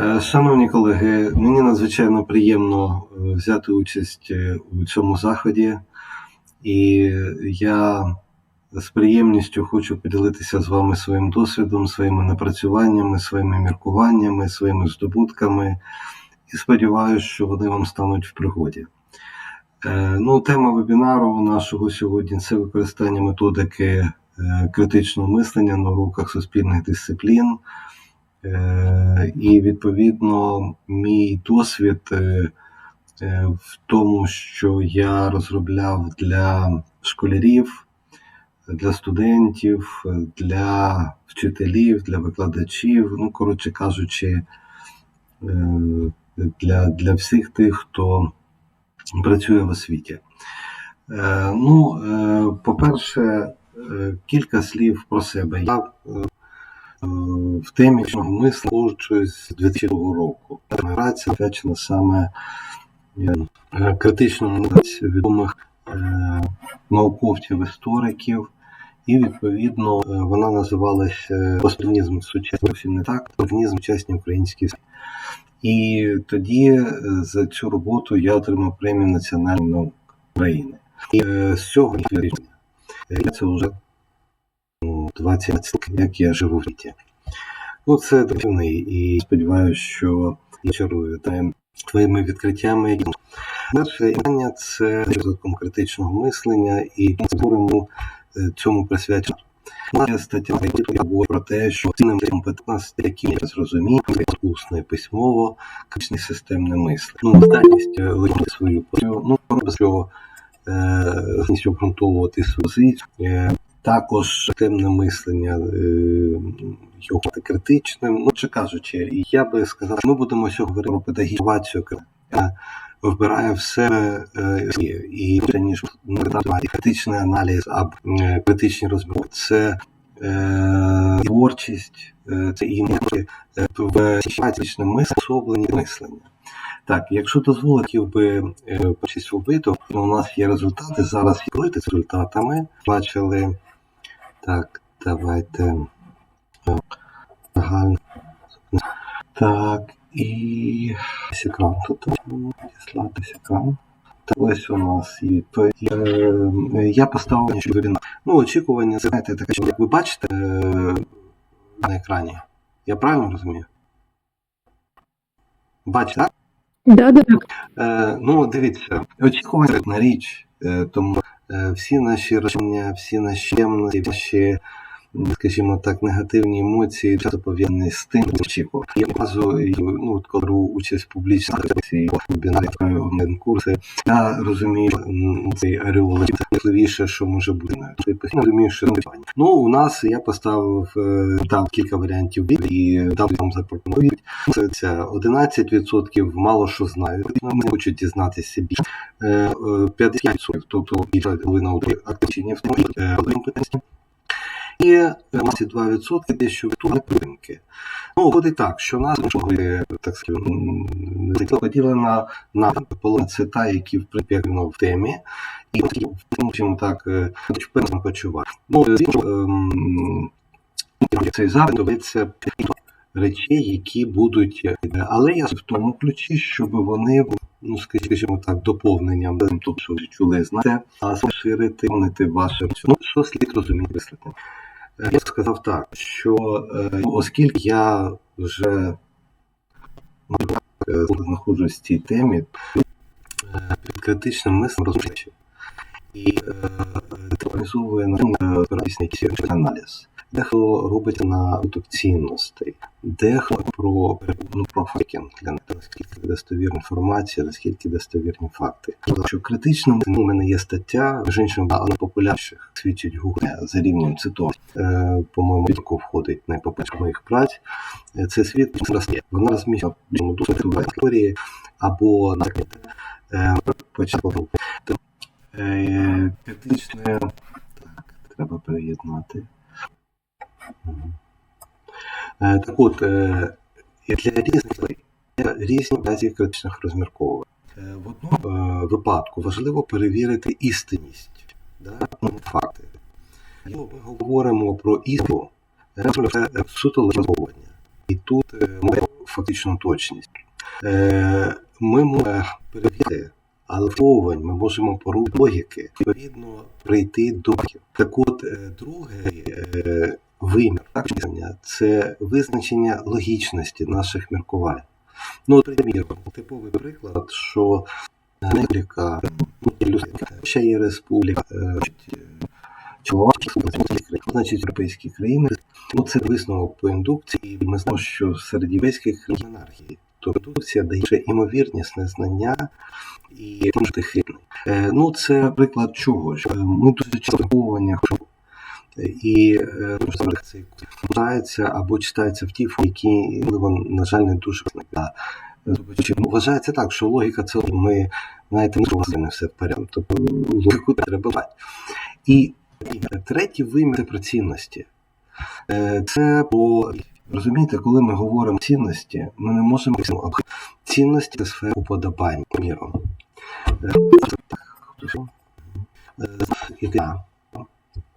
Е, Шановні колеги, мені надзвичайно приємно е, взяти участь е, у цьому заході, і я з приємністю хочу поділитися з вами своїм досвідом, своїми напрацюваннями, своїми міркуваннями, своїми здобутками, і сподіваюся, що вони вам стануть в пригоді. Ну, тема вебінару нашого сьогодні це використання методики критичного мислення на уроках суспільних дисциплін. Е, І відповідно мій досвід е, е, в тому, що я розробляв для школярів, для студентів, для вчителів, для викладачів, ну, коротше кажучи, для, для всіх тих, хто працює в освіті. Ну, по-перше, кілька слів про себе. Я в темі мисла ходжусь з 2002 року. Генерація присвячена саме е, критичному відомих е, науковців, істориків, і відповідно е, вона називалася Постмодернізм сучасний не так, постмодернізм сучасні українські. І тоді за цю роботу я отримав премію Національної наук України. І з цього я це вже 20 років, як я живу в житті. Ну, це дивний, і сподіваюся, що я чарую твоїми відкриттями. Наше імення це розвитком критичного мислення, і ми говоримо е, цьому присвячено. Наша стаття говорить про те, що цінним компетентності, які ми зрозуміємо, усно і письмово, критичне системне мислення. Ну, здатність е, свою позицію, ну, робить, що е, обґрунтовувати свою позицію, е, також темне мислення е, його критичним. Ну, чи кажучи, я би сказав, ми будемо сьогодні говорити про педагогізацію, яка вбирає в себе е, і ніж критичний аналіз або е, критичні розмови. Це е, творчість, це і в мислення, особлені мислення. Так, якщо дозволити, хотів би почись вбито, у нас є результати. Зараз ділити з результатами. Бачили. Так, давайте. Так, і екран тут діслатись екран. Так, ось у нас є. Е, Я поставив вебінар. Ну, очікування, знаєте, таке, що як ви бачите е, на екрані. Я правильно розумію? Бачите, так? Да, да. Е, ну, дивіться, очікування на річ, е, тому всі наші рішення, всі наші темності, м, скажімо так, негативні емоції часто пов'язані з тим, що. Я одразу, ну, коли участь в публічній онлайн-курси, я розумію, цей ореол це найважливіше, що може бути. Ти постійно розумієш, що Ну, у нас я поставив е, дав кілька варіантів і дав вам запропонують. Це, це 11% мало що знають. Вони хочуть дізнатися більше. Е, е, 50%, тобто більше половина активні в тому е, І е, 22% дещо віртуальні підтримки. Ну, виходить так, що нас е, так сказати, поділена на половину це та, які в в темі, і скажімо так, е, впевнено почувати. Ну, з іншого, ем, цей запит доведеться речей, які будуть, е, але я в тому ключі, щоб вони, ну скажімо так, доповненням, тобто, що чули, знаєте, а розширити, повнити ваше ну, що слід розуміти висловити. Е, Я сказав так, що е, оскільки я вже е, знаходжусь в цій темі, під критичним мислом розуміючи, і організовує на якийсь аналіз. Дехто робить на виток цінностей, дехто про ну, про факінг для наскільки достовірна інформація, наскільки достовірні факти. Що критично у мене є стаття, між іншим одна з популярніших свідчить Google за рівнем цитов. Е, по-моєму, яку входить найпопулярніше моїх праць. Е, Це світ зростає. Вона розміщена в в історії або на е, початку. Е, критичне так, треба переєднати. Е, Так от, е, для різних різні базі критичних розмірковувань. Е, В одному випадку важливо перевірити істинність, да? ну, факти. Якщо ми говоримо про істину, це суто розмовлення. І тут має фактичну точність. Ми можемо перевірити, але ми можемо порушити логіки, відповідно прийти до. Так от, е, другий е, вимір так, це визначення логічності наших міркувань. Ну, приміром, типовий приклад, що республіка, ну, ще є республіка, е, значить європейські країни. Ну, це висновок по індукції. Ми знаємо, що серед європейських країн монархії. Тобто індукція дає вже імовірнісне знання і. Е, ну, це приклад чого? Що ми дуже часто виховування і е, це читається або читається в ті формі, які можливо, на жаль, не дуже. Ну, Вважається так, що логіка це ми знаєте, не все в порядку. Тобто логіку треба брати. І третій вимір це про цінності. Е, Це по розумієте, коли ми говоримо цінності, ми не можемо цінності це сфера уподобань міром.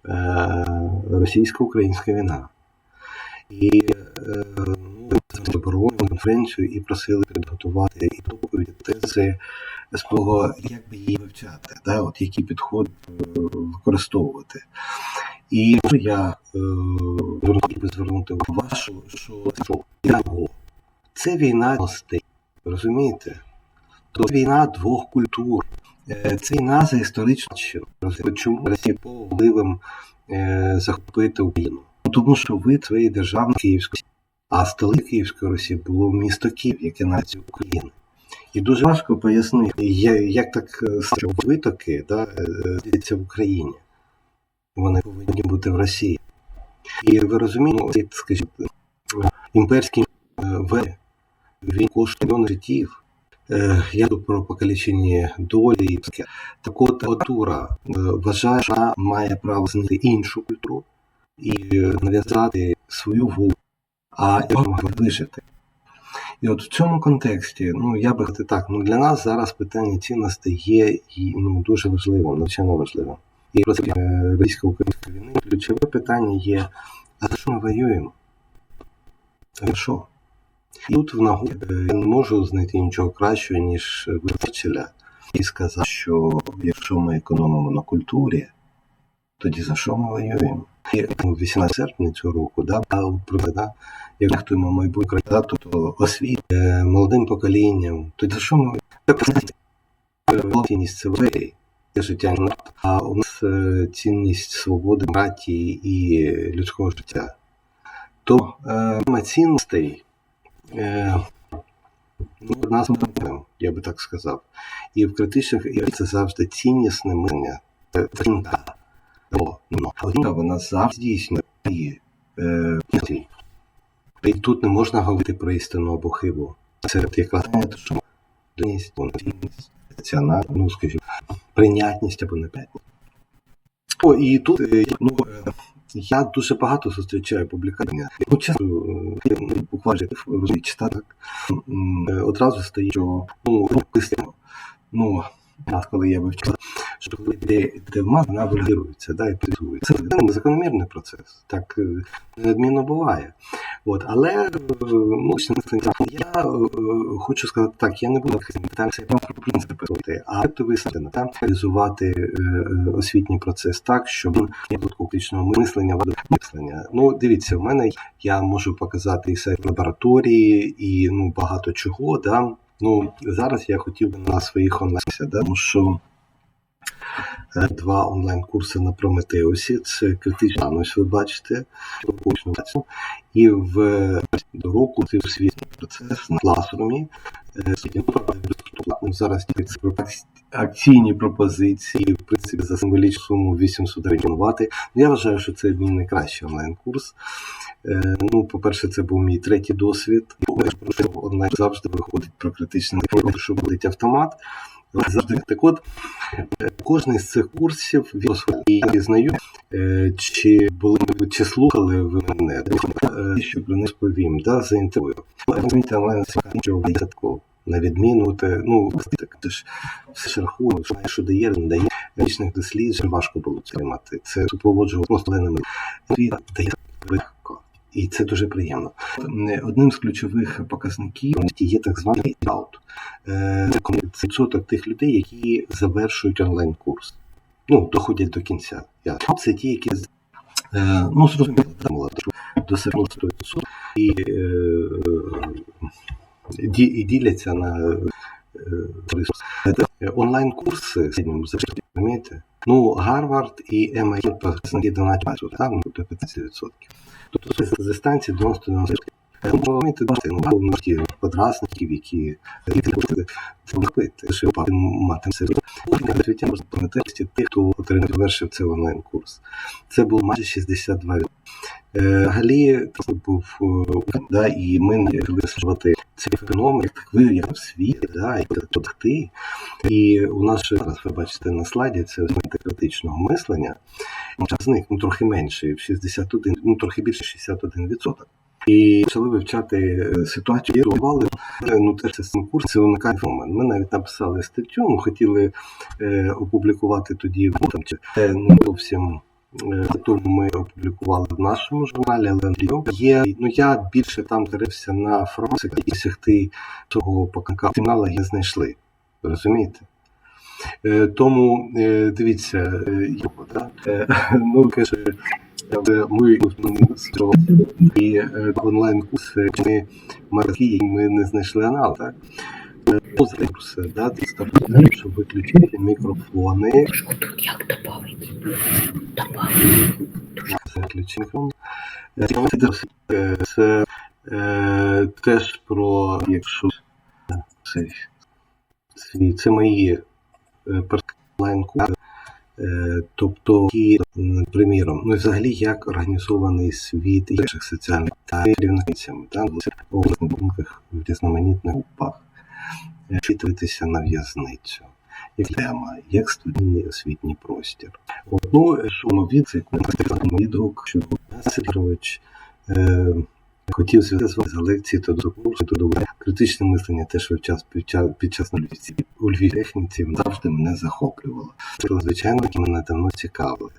Іде російсько-українська війна. І е, ну, конференцію і просили підготувати і доповіді тези з того, як би її вивчати, да, от які підходи е, використовувати. І я е, би звернути вашу, що це війна мостей, розумієте? То війна двох культур. Е, за історичну чину. Чому Росія впливом е, захопити Україну? Ну, тому що ви своєї держави Київської, а столиця Київської Росії було місто Київ, яке нація України. І дуже важко пояснити, як так е, витоки да, в Україні. Вони повинні бути в Росії. І ви розумієте, скажімо, імперський ве він коштує мільйон життів. Я тут про покалічені долі. і Так от культура вважає, що має право знайти іншу культуру і нав'язати свою волю, а його вижити. І от в цьому контексті, ну я би сказати так, ну для нас зараз питання цінностей є і ну, дуже важливим, надзвичайно важливим. І про російсько-української війни ключове питання є: а за що ми воюємо? Що? Тут в нагоді я не можу знайти нічого кращого, ніж Черчилля, і сказав, що якщо ми економимо на культурі, тоді за що ми воюємо? І 18 серпня цього року, да, да, як рахуємо майбутнє да, то освіт е, молодим поколінням, тоді за що ми цінність це вері, життя, а у нас е, цінність свободи, братії і людського життя. То е, цінностей е, ну, нас я би так сказав. І в критичних це завжди ціннісне мислення. Тринка. Ну, а вона завжди здійснює е, і тут не можна говорити про істину або хибу. Це якраз що донісність, раціональність, ну, скажімо, прийнятність або неприйнятність. О, і тут ну, я дуже багато зустрічаю публікацій. Ну, часто буквально читати, так, одразу стає, що ну, писано. ну, коли я вивчав, що коли йде, йде вона валідирується, да, і підсується. Це закономірний процес, так неодмінно буває. От, Але ну, я хочу сказати так, я не буду питатися про принципи робити, а висадити там реалізувати освітній процес так, щоб критичного мислення мислення. Ну, дивіться, в мене я можу показати і сайт лабораторії, і ну, багато чого. Да? Ну, зараз я хотів би на своїх онлайн, да, тому що два онлайн-курси на Прометеусі. Це критична, ось ви бачите, і в року це освітній процес на класрумі. Зараз акційні пропозиції, в принципі, за символічну суму 800 гривень. Я вважаю, що це мій найкращий онлайн-курс. Ну, по-перше, це був мій третій досвід. Онлайн завжди виходить про критичний що буде автомат. Так от кожний з цих курсів я знаю, чи були чи слухали ви мене, що про них повім, да, за інтерв'ю. Такого. На відміну, те, ну, так, ти ж все ж рахує, що дає, не дає. Лічних досліджень важко було тримати. Це супроводжувало просто леними. Дає. І це дуже приємно. Е, Одним з ключових показників є так званий аут. Е, Це відсоток тих людей, які завершують онлайн-курс. Ну, доходять до кінця. Це ті, які е, ну, зрозуміло, до 100% і, ді- і діляться на Онлайн-курси середньому завжди, розумієте? Ну, Гарвард і MIT показники 12%, там ну, тобто 15%. Тобто з дистанції 90-90%. Е, Ну, розумієте, бачите, ну, повно ті подразників, які що мати. Свіття можна пам'ятати тих, хто отримав завершив цей онлайн-курс. Це було майже 62 Е, Взагалі, це був е, да, і ми не досліджувати цей феномен, як так виявив світ, да, і продукти. І у нас ще зараз ви бачите на слайді це елементи критичного мислення. Час з них ну, трохи менше, 61, ну трохи більше 61%. І почали вивчати е, ситуацію, е, ну теж це цим курсом це уникальний феномен. Ми навіть написали статтю, ми хотіли е, опублікувати тоді ну, там, чи, е, ну, зовсім Е, Тому ми опублікували в нашому журналі, але є. Ну я більше там дивився на францик і досягти того показника фінала не знайшли. Розумієте? Е, Тому е, дивіться, його, да? Ну каже, ми ну, і онлайн-курси ми марки, ми не знайшли аналог, так? Е, ну, да, тобто, щоб виключити мікрофони. Тут як добавить? Добавить. Виключити мікрофон. Е, Це е, теж про якщо це, свій- це мої курси. Е, Тобто, м, приміром, ну і взагалі як організований світ інших соціальних та керівницями, та в в різноманітних групах, Е, вчитуватися на в'язницю, як тема, як студійний освітній простір. Одну ну, ну, від відгук, що Сидорович е, хотів зв'язати за лекції то до курсу, то до критичне мислення теж вивчав під час, під час на Львівці. У Львівській техніці завжди мене захоплювало. Це, звичайно, мене давно цікавили.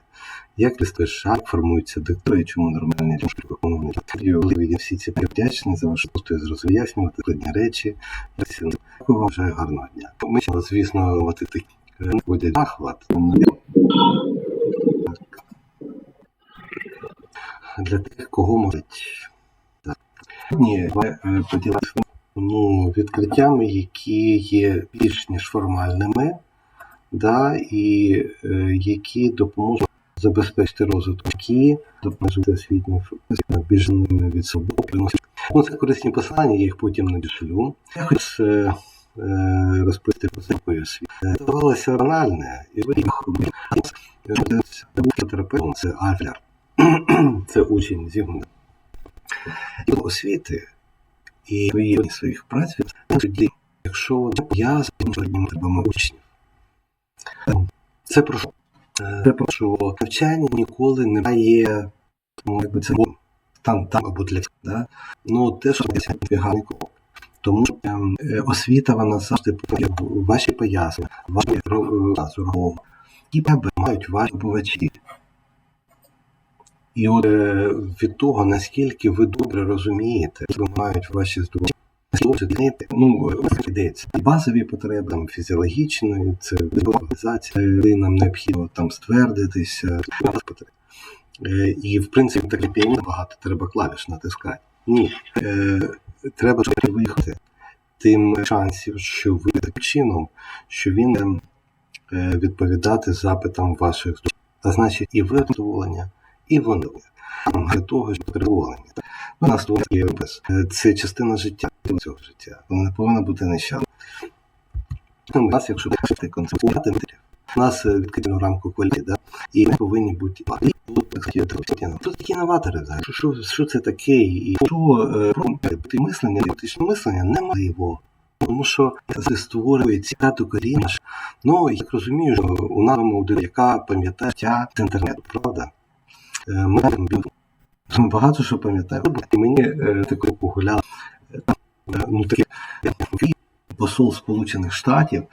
Як листовий шар формується диктори, чому нормальні від всі ці вдячні за вашу постою зрозуміяснювати складні речі. Дякую вам, бажаю гарного дня. Ми, звісно, от такі входять захват. Для тих, кого можуть. Сьогодні ми е, поділилися ну, відкриттями, які є більш ніж формальними, да, і е, які допоможуть забезпечити розвиток, які допоможуть освітній більш від собою. Ну, це корисні послання, я їх потім надішлю. Я хочу е, е, розповісти про це освіти. Здавалося банальне, і ви їх був терапевтом, це Адлер. Це учень Зігмунда. І освіти і свої своїх праць тоді, якщо я тебе учнів. Це про що? Це про що навчання ніколи не має, ну, якби це там, там або для да? Ну, те, що гарний крок. Тому що е, освіта вона завжди ваші пояснення, ваші розумову, і мають ваші обувачі. І от е, від того, наскільки ви добре розумієте, що мають ваші здоров'я, ну, йдеться базові потреби, там, фізіологічної, це організація, нам необхідно там ствердитися, потреб. Е, і, в принципі, так піаніно багато треба клавіш натискати. Ні. Е, треба виїхати тим шансів, що ви таким чином, що він е, відповідати запитам ваших здоров'я. А значить, і ви задоволення, і вони для того, щоб задоволення. Ну, нас є без. Це частина життя цього життя. Вона не повинна бути нещасна. У нас, якщо бачити концептувати, у нас відкриті рамку кваліті, да? і ми повинні бути такі новатори взагалі. Що, що, що це таке? І що е, мислення, критичне мислення неможливо. Тому що це створює цікаву коріння. Ну, як розумію, що у нас аудиторія, яка пам'ятає життя з правда? Ми багато що пам'ятаю. Мені е, таку погуляла ну, такий посол Сполучених Штатів.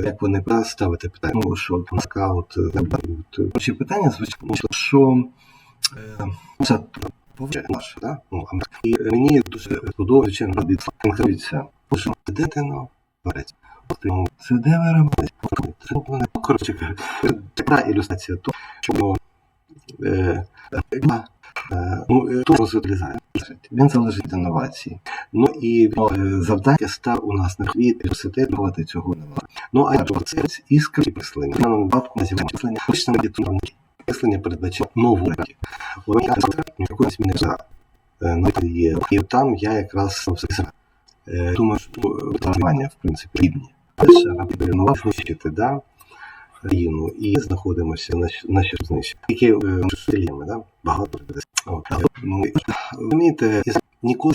Як вони ставити питання, ну, що така от, от, питання, звичайно, що е, це наше, да? Ну, і мені дуже подобається інкрується. Боже, де ти ну, борець? Ну, Це де ви робите? Коротше така ілюстрація того, що е, е, е, ну, розвиток Він залежить від інновації. Ну і е, завдання став у нас на хвіт університет цього немає. Ну а процес іскри мислення. В даному випадку називаємо мислення точно не мислення передбачає нову речі. Вони якоїсь зміни за є. І там я якраз Е, Думаю, що витримання, в принципі, рівні. Перше, рабінувати знищити, да, країну, і знаходимося на, на що знищити. Які е, да? багато. От. Ну, Розумієте, ніколи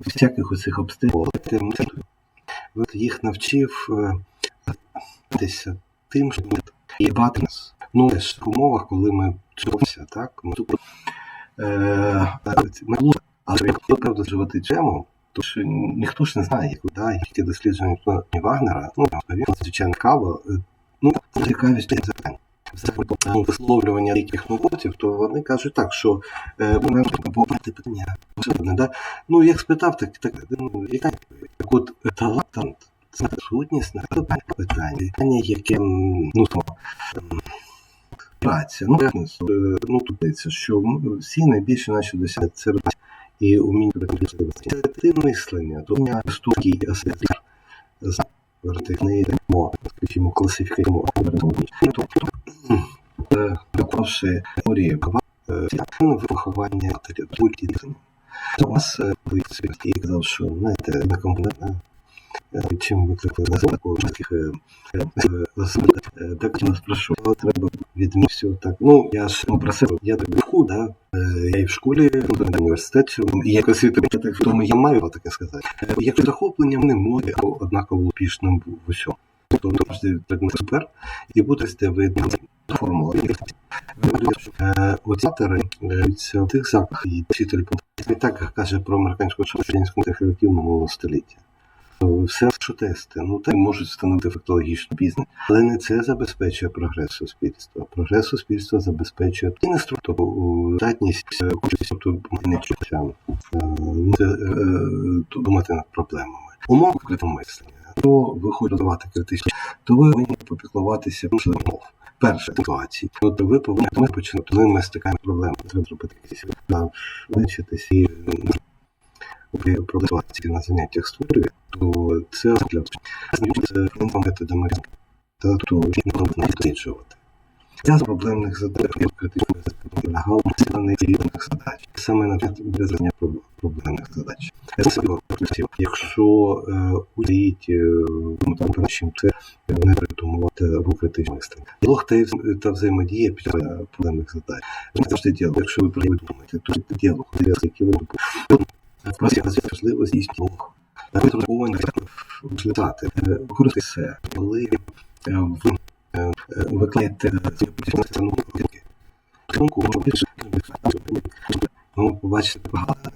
всяких оцих от їх навчив е, тим, що і бати нас. Ну, в умовах, коли ми чувалися, так, ну, тут, е, ми але як правда живати чому, Тож ніхто ж не знає, да, які дослідження Вагнера, ну звичайно кава, ну цікавість запитань. Ну, висловлювання яких науковців, то вони кажуть так, що е, побрати питання. Да? Ну, як спитав, так так, ну, як, так от талант це сутність на питання, питання, яке ну, праця. Ну, ну, тут дається, що всі найбільші наші досягнення це і уміння Це мислення, думання студії асоціації з вертикнемо, скажімо, класифікаємо також теорії виховання будь-яким. У вас і казав, що знаєте, на компонент чим викликали такого таких так нас прошу, треба від всього так. Ну я ж ну, про себе, я так вку, да. Я і в школі, на університеті, і якось від я так в тому я маю таке сказати. Як захоплення не може однаково успішним в усьому. Тобто завжди супер, і буде де видно формула. Оці автори в тих заках і вчитель і так каже про американську шахтинську технологію минулого століття все тести. Ну так можуть встановити фактологічну бізнес, але не це забезпечує прогрес суспільства. Прогрес суспільства забезпечує і не структуру здатність тобто не думати над проблемами. Умови критичного мислення. То ви хочете давати критичні, то ви повинні попіклуватися можливо мов. Перша ситуація. От ви повинні починати, коли ми стикаємо проблеми, треба зробити якісь вивчитись і продавати на заняттях створює, то це для це методами та то не досліджувати. Я проблемних задач критично полягав на рівних задач. Саме на визнання проблемних задач. Якщо уявіть першим це не придумувати рух критичного мислення. Діалог та взаємодія під проблемних задач. Завжди діалог. Якщо ви придумаєте, то діалог, який ви Просто важливо здійснювати розраховані результати. Використати все, коли ви викладаєте думку, більше ви побачите багато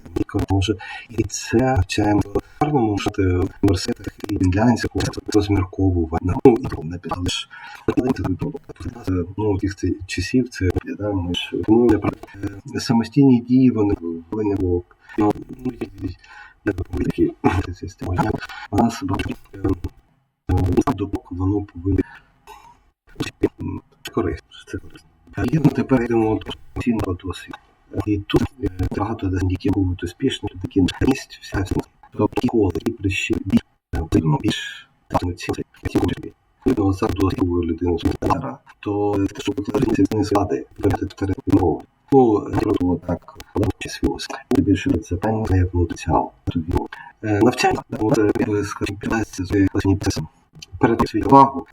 може. І це навчаємо в гарному в університетах і фінляндських розмірковувати. Ну, і не підали ж. Ну, тих часів це да, ми ж тому самостійні дії, вони введення Ну, такі системи. Вона себе допоки воно повинно корисно. І тепер йдемо до досвіду. І тут багато дослідників будуть успішні, такі місць, вся тобто коли і прищі більш цілий, Видно, за досвідовою людину то те, що викладається не склади, перед мовою. Зробимо так, чи свій більше це певно не потенціал. Навчання. Перед свій увагу,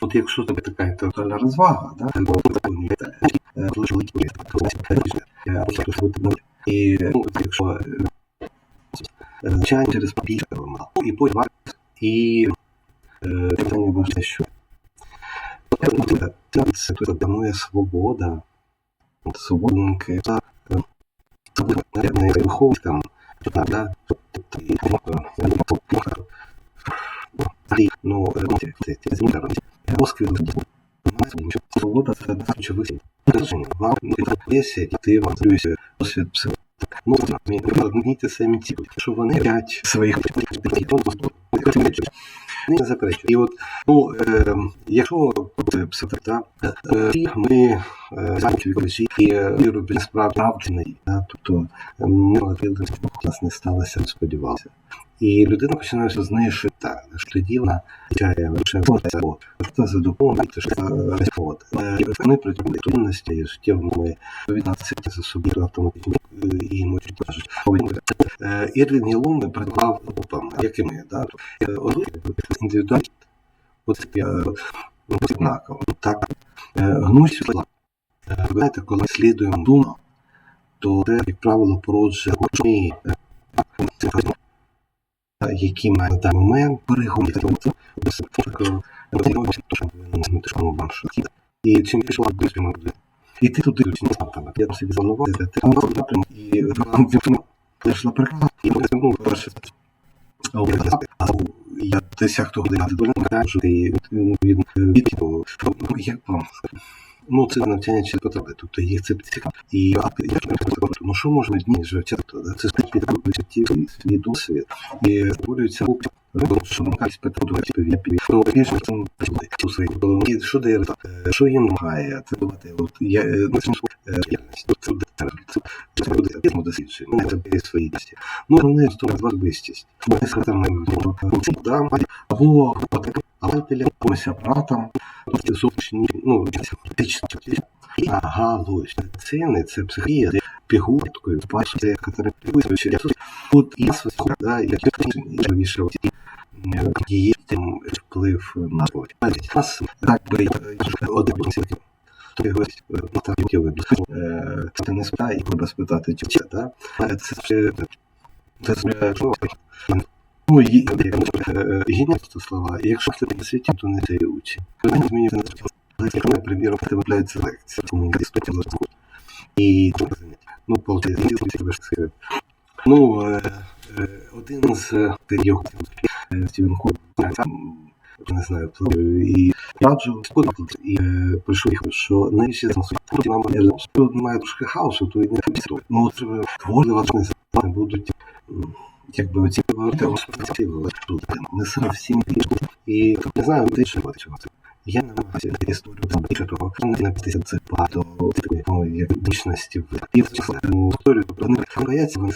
от якщо тебе така інтелектуальна розвага, да, і ну, якщо навчання через мало, і потім і питання важне, що це пропонує свобода, свободники, не виховують там, да, ну, розквіт що це одна з. Вам є ти вам зрюся досвід психо. Ну, ті самі ці, що вони п'ять своїх не заперечує. І от, ну, е, якщо це психота, е, ми знаємо віковичі і е, робимо справді да, тобто ми відповідно, нас не сталося, сподівалися. І людина починає з неї шита, тоді вона чає лише або що за допомогою, то що розповод. Вони трудності і життєвими відноситься за собою автоматично е, і можуть кажуть. Е, Ірлін Єлун приклав групам, як і ми, да? Е, Один індивідуальний, от я однаково, так, Е, гнусь. Е, Знаєте, коли слідуємо думу, то це, як правило, породжує е, які має на даний момент перегонити і чим більше вам ближче ми буде. І ти туди не став там. Я собі занував, ти там напрямок, і вам прийшла прекрасна, і ми ну, перше а у я десяг того година доволі кажу, і від відповідно, ну, як вам сказати? Ну, це навчання чи потреби, тобто їх це цікаво. І ж не ну що можна дні життя, це спільний житті, свій досвід, і створюється опит, що якась питання, то більше цим у свої. І що дає результат? Е, Що їм намагає? Це бувати, от, я, е, ну, це реальність, це буде, це дослідження, ну, це свої досі. Ну, вони з того особистість. Ми сказали, да, або але пілякуся братом, зовнішні, ну, ціни, це психія, це пігулькою, бачите, це катарапіується, от і нас, да, як є тим вплив на спорт. Нас, так би, один його ну, так, як це не спитає, і треба спитати, чи це, да? Це ще, це, це, Ну, і геніальні слова. І якщо це не світі, то не це учі. Вони змінюються на спеціальне, приміром, це виявляється лекція, тому не історія лежить. І ну, полтора, Ну, е, е, один з е, його Стівен Хой, не знаю, і раджу і прийшов їх, що найбільше насправді нам немає трошки хаосу, то і не. Ну, треба творливо не будуть якби оці говорити розповідали не зовсім і не знаю, де ще чого це. Я намагаюся історію більше того, не напитися це багато такої ну, в і історію, тобто не бояться, вони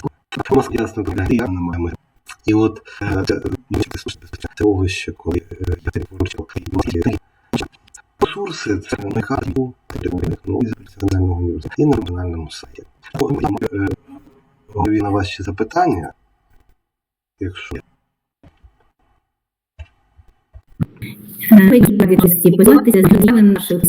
просто ясно для я не маю. І от це овище, коли я це поручив, Ресурси це не хату, ну, із національного університету і на національному сайті. Голові на ще запитання, якщо Подібності позиватися з діями наших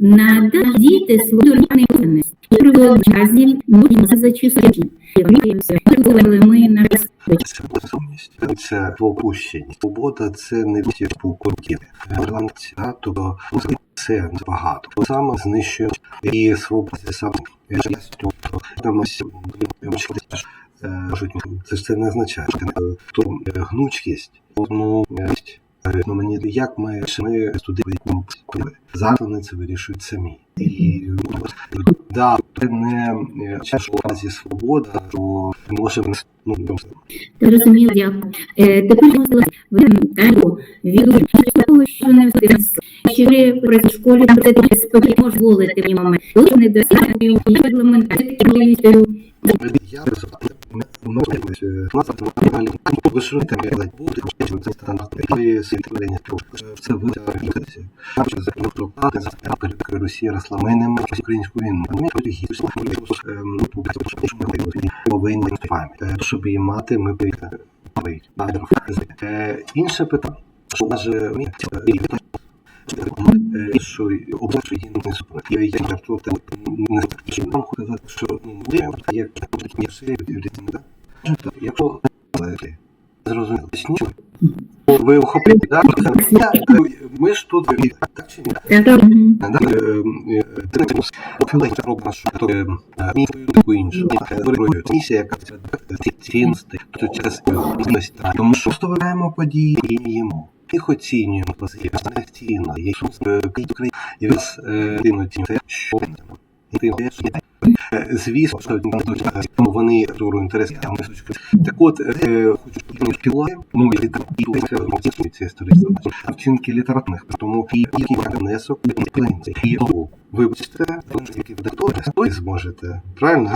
Надо діти свою організованість. І про часі можемо зачистити. Ми на Розумність це попущення. Свобода це не всі покорки. Ірландці, тобто це багато. Саме знищує і свобода це саме там можуть це ж це не означає, що хто гнучкість, ну ну мені як ми ми туди зараз вони це вирішують самі. І да, це не разі свобода, то можемо ну Зрозуміло, дякую. Е, Тепер ви від того, що не встигнеться. Що ви при школі це спокійно може волити в момент. Не досягнути регламентацію, я. Росія росла. Ми українську війну. Ми повинні пам'ять. Щоб її мати, ми Інше питання, що наже що облачу її не супроти. Я її то там не що нам сказати, що ну, як не все людина. Якщо зрозуміло, точніше, ви охопили, так? Ми ж тут, так чи ні? робимо, що місію таку іншу. Місія, яка цінності, то через цінності. Тому що вставляємо події і їмо. Їх оцінюємо постійно, є Україна, і вас один оцінює, що Е, Звісно, що вони туру інтересні. Так от, е, хочу пілає, ну і там і історії. Вчинки літературних, тому і внесок і тому вибачте, який ви зможете, правильно?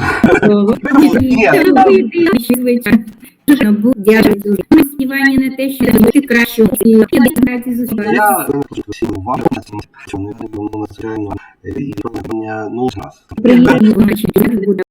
Дякую дуже. Ми на те, що ти краще і я всім вам, що не надзвичайно і ну, з нас. Приємно, значить, буде